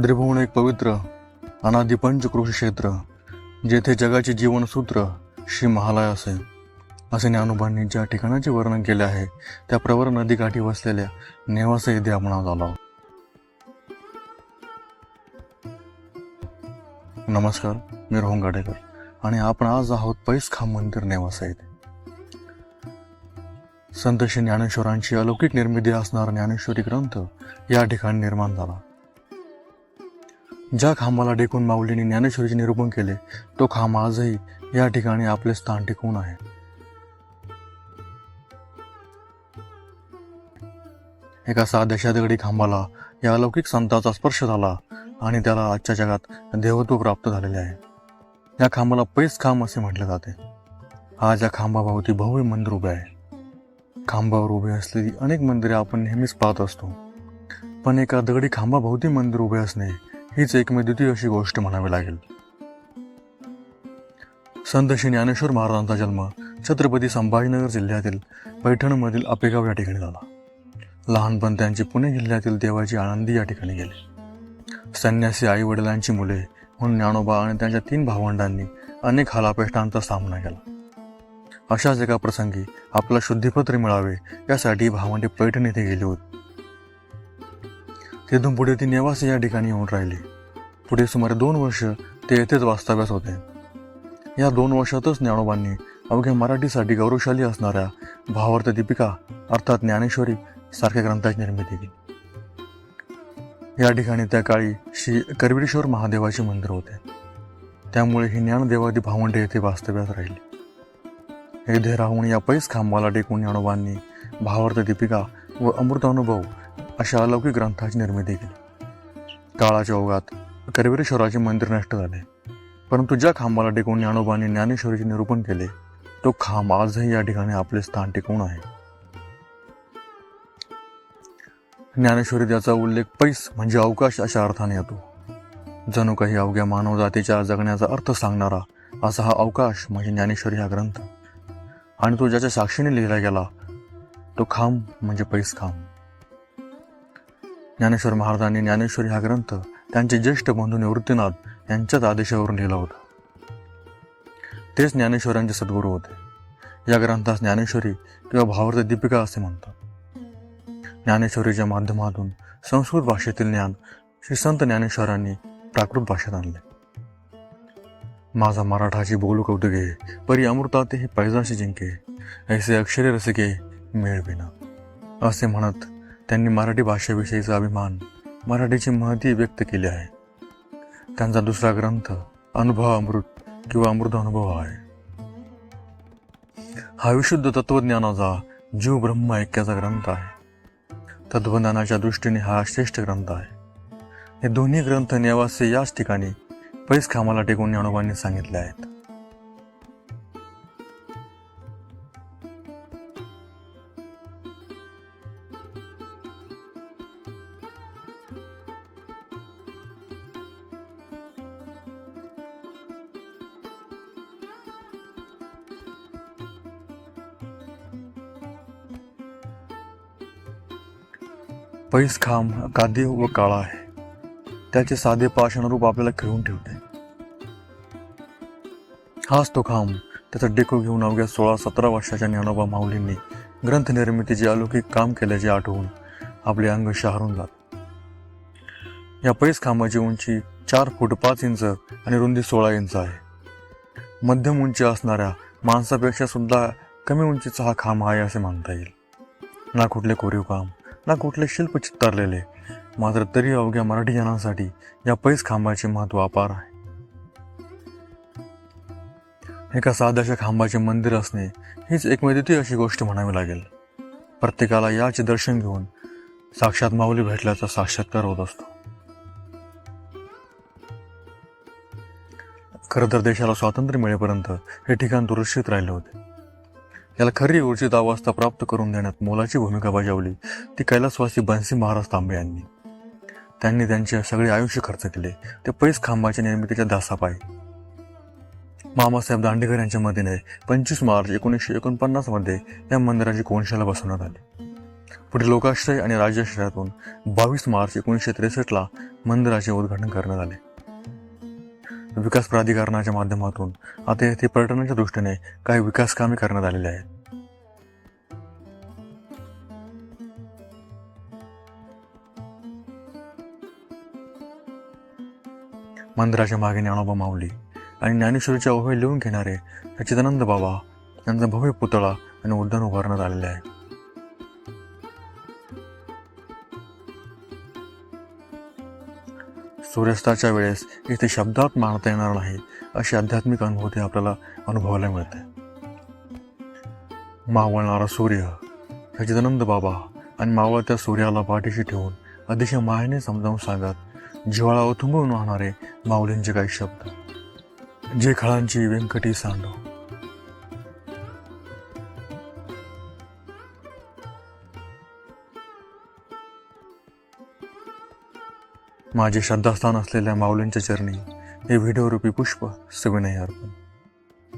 त्रिभुवन एक पवित्र अनादि कृषी क्षेत्र जेथे जगाचे जीवनसूत्र श्री महालय असे. असे ज्ञानोबांनी ज्या ठिकाणाचे वर्णन केले आहे त्या प्रवर नदीकाठी वसलेल्या नेवासा येथे आपण आज आलो नमस्कार मी रोहन गाडेकर आणि आपण आज आहोत पैस खाम मंदिर नेवासा येथे. संत श्री ज्ञानेश्वरांची अलौकिक निर्मिती असणारा ज्ञानेश्वरी ग्रंथ या ठिकाणी निर्माण झाला. ज्या खांबाला टेकून माऊलींनी ज्ञानेश्वरीचे निरूपण केले तो खांब आजही या ठिकाणी आपले स्थान टिकवून आहे. एका साध्या दगडी खांबाला या अलौकिक संताचा स्पर्श झाला आणि त्याला आजच्या जगात देवत्व प्राप्त झालेले आहे. या खांबाला पैस खांब असे म्हटले जाते. आज या खांबाभोवती भव्य मंदिर उभे आहे. खांबावर उभे असलेली अनेक मंदिरे आपण नेहमीच पाहत असतो. पण एका दगडी खांबाभोवती मंदिर उभे असणे हीच एकमेव अशी गोष्ट म्हणावी लागेल. संत श्री ज्ञानेश्वर महाराजांचा जन्म छत्रपती संभाजीनगर जिल्ह्यातील पैठणमधील आपेगाव या ठिकाणी झाला. लहानपण त्यांचे पुणे जिल्ह्यातील देवाची आनंदी या ठिकाणी गेले. संन्यासी आई वडिलांची मुले म्हणून ज्ञानोबा आणि त्यांच्या तीन भावंडांनी अनेक हालापेष्टांचा सामना केला. अशाच एका प्रसंगी आपला शुद्धीपत्र मिळावे यासाठी भावंडे पैठण येथे गेले होते. तिथून पुढे ती नेवासे या ठिकाणी येऊन राहिली. पुढे सुमारे दोन वर्ष ते येथेच वास्तव्यास होते. या दोन वर्षातच ज्ञानोबांनी अवघ्या मराठीसाठी गौरवशाली असणाऱ्या भावार्थ दीपिका अर्थात ज्ञानेश्वरी सारख्या ग्रंथाची निर्मिती केली. या ठिकाणी त्या काळी श्री करवीरेश्वर महादेवाचे मंदिर होते. त्यामुळे ही ज्ञानदेवादी भावंडे येथे वास्तव्यात राहिली. येथे राहून या पैस खांबाला टेकून ज्ञानोबांनी भावार्थ दीपिका व अमृतानुभव अशा अलौकिक ग्रंथाची निर्मिती केली. काळाच्या ओघात करवीरेश्वराचे मंदिर नष्ट झाले. परंतु ज्या खांबाला टिकून ज्ञानोबांनी ज्ञानेश्वरीचे निरूपण केले तो खांब आजही या ठिकाणी आपले स्थान टिकवून आहे. ज्ञानेश्वरी त्याचा उल्लेख पैस म्हणजे अवकाश अशा अर्थाने येतो. जणू काही अवघ्या मानवजातीच्या जगण्याचा अर्थ सांगणारा असा हा अवकाश म्हणजे ज्ञानेश्वरी हा ग्रंथ. आणि तो ज्याच्या साक्षीने लिहिला गेला तो खांब म्हणजे पैस खांब ज्ञानेश्वर महाराजांनी ज्ञानेश्वरी हा ग्रंथ त्यांचे ज्येष्ठ बंधू निवृत्तीनाथ यांच्याच आदेशावरून लिहिला होता. तेच ज्ञानेश्वरांचे सद्गुरू होते. या ग्रंथास ज्ञानेश्वरी किंवा भावार्थ दीपिका असे म्हणतात. ज्ञानेश्वरीच्या माध्यमातून संस्कृत भाषेतील ज्ञान श्री संत ज्ञानेश्वरांनी प्राकृत भाषेत आणले. माझा मराठाची बोलू कौतुके परी अमृतात हे पैजाशी जिंके ऐसे अक्षरे रसिके मेळविना असे म्हणत त्यांनी मराठी भाषेविषयीचा अभिमान मराठीची महती व्यक्त केली आहे. त्यांचा दुसरा ग्रंथ अनुभव अमृत किंवा अमृत अनुभव आहे. हा विशुद्ध तत्वज्ञानाचा जीव ब्रह्म ऐक्याचा ग्रंथ आहे. तत्वज्ञानाच्या दृष्टीने हा श्रेष्ठ ग्रंथ आहे. हे दोन्ही ग्रंथ नेवासे याच ठिकाणी पैस खामाला टेकून ज्ञानोबांनी सांगितले आहेत. पैस खांब कादी व काळा आहे. त्याचे साधे पाषाणरूप आपल्याला खिळून ठेवते. हाच तो खांब त्याचा डेको घेऊन अवघ्या सोळा सतरा वर्षाच्या ज्ञानोबा माऊलींनी ग्रंथनिर्मितीचे अलौकिक काम केल्याचे आठवून आपले अंग शहारून जात. या पैस खांबाची उंची चार फूट पाच इंच आणि रुंदी सोळा इंच आहे. मध्यम उंची असणाऱ्या माणसापेक्षा सुद्धा कमी उंचीचा हा खांब आहे असे मानता येईल. ना कुठले कोरीव काम ना कुठले शिल्प चित्तारलेले. मात्र तरी अवघ्या मराठी जनांसाठी या पैस खांबाचे महत्त्व अपार आहे. एका साध्याच्या खांबाचे मंदिर असणे हीच एकमेदिती अशी गोष्ट म्हणावी लागेल. प्रत्येकाला याचे दर्शन घेऊन साक्षात माऊली भेटल्याचा साक्षात्कार होत असतो. खरं तर देशाला स्वातंत्र्य मिळेपर्यंत हे ठिकाण दुरुस्थित राहिले होते. याला खरी ऊर्जित अवस्था प्राप्त करून देण्यात मोलाची भूमिका बजावली. ती कैलासवासी बन्सी महाराज तांबे यांनी. त्यांनी त्यांचे सगळे आयुष्य खर्च केले. ते पैस खांबाच्या निर्मितीच्या दासापाय. मामासाहेब दांडेकर यांच्या मदतीने पंचवीस मार्च एकोणीसशे एकोणपन्नासमध्ये या मंदिराची कोनशाला बसवण्यात आली. पुढे लोकाश्रय आणि राज्याश्रयातून बावीस मार्च एकोणीसशे त्रेसष्टला मंदिराचे उद्घाटन करण्यात आले. विकास प्राधिकरणाच्या माध्यमातून आता येथे पर्यटनाच्या दृष्टीने काही विकास कामे करण्यात आलेली आहेत. मंदिराच्या मागे ज्ञानोबा माऊली आणि ज्ञानेश्वरीच्या ओहे लिहून घेणारे सच्चिदानंद बाबा यांचा भव्य पुतळा आणि उद्यान उभारण्यात आलेले आहे. सूर्यास्ताच्या वेळेस इथे शब्दात मानता येणार नाही अशी आध्यात्मिक अनुभूती आपल्याला अनुभवायला मिळते. मावळणारा सूर्य सच्चिदानंद बाबा आणि मावळत्या सूर्याला पाठीशी ठेवून अतिशय मायने समजावून सांगत जिव्हाळा ओथंबून वाहणारे माऊलींचे काही शब्द. जे खळांची व्यंकटी सांडव माझे श्रद्धास्थान असलेल्या माऊलींच्या चरणी हे व्हिडिओ रूपी पुष्प सविनय अर्पण.